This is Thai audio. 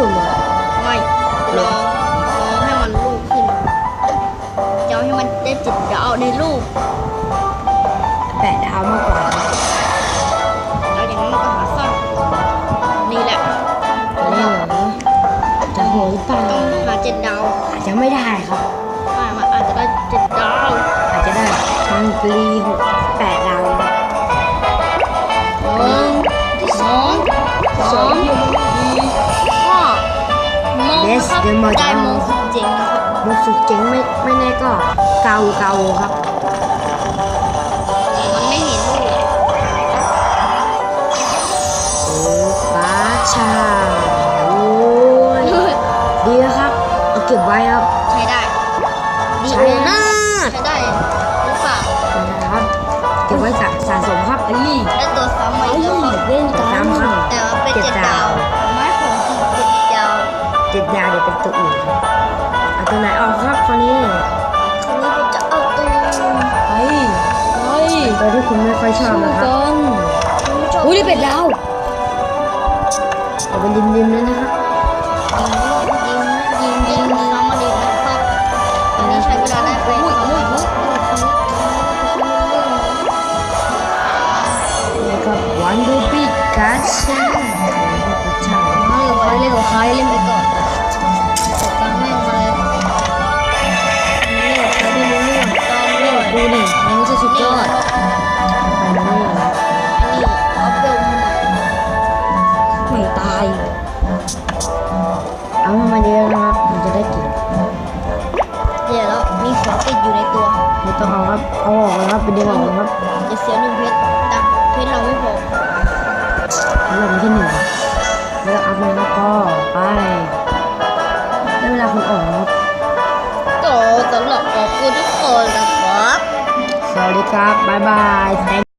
สุ่มเหรอไม่รอรอให้มันลูกขึ้นจะเอาให้มันได้จิตดาวในลูกแปดดาวมากกว่าแล้วอย่างนั้นมันก็หาซ่อนนี่แหละอันนี้เหรอจะโหดหรือเปล่าต้องหาเจ็ดดาวอาจจะไม่ได้ครับว่ามันอาจจะได้เจ็ดดาวอาจจะได้ทังกรีหกแปดามองนะครับได้มองสุดเจ๋งนะครับมุกสุดเจ๋งไม่ไม่แน่ก็เกาเกาครับแต่มันไม่เห็นลูกโอ้ป้าชาโอ้ยดีนะครับ เอาเก็บไว้ครับ ใช้ได้ดีใช้โอหน้าใช้ได้ เป็นตัวอื่นครับเอาตัวไหนออกครับคราวนี้คราวนี้ผมจะเอาตัวเฮ้ยเฮ้ยตัวที่คุณไม่ค่อยชอบนะครับอุ้ยนี่เป็ดดาวเอาเป็นดิมๆเลยนะครับยิงยิงยิงยิงน้องมาดีนะครับอันนี้ใช้เวลาได้ไปสองนาทีแล้วก็วันดูปีกาชาชามาเลยไปเล่นกับใครเล่นไปก่อน ดูดิมันไม่ใช่สุดยอดไปนะนี่นี่เอาเบลมาหน่อยไม่ตาย เอามาเยอะนะครับมันจะได้กินเดี๋ยวแล้วมีของติดอยู่ในตัวไม่ต้องเอาครับเอาออกเลยครับไปดึงออกเลยครับจะเสียหนึ่งเพชรแต่เพชรเราไม่พอแล้วเรามีแค่หนึ่งแล้วเอาไปแล้วก็ไปได้เวลาคุณออกแล้วครับก็สำหรับขอบคุณทุกคนนะครับ สวัสดีครับ บ๊ายบาย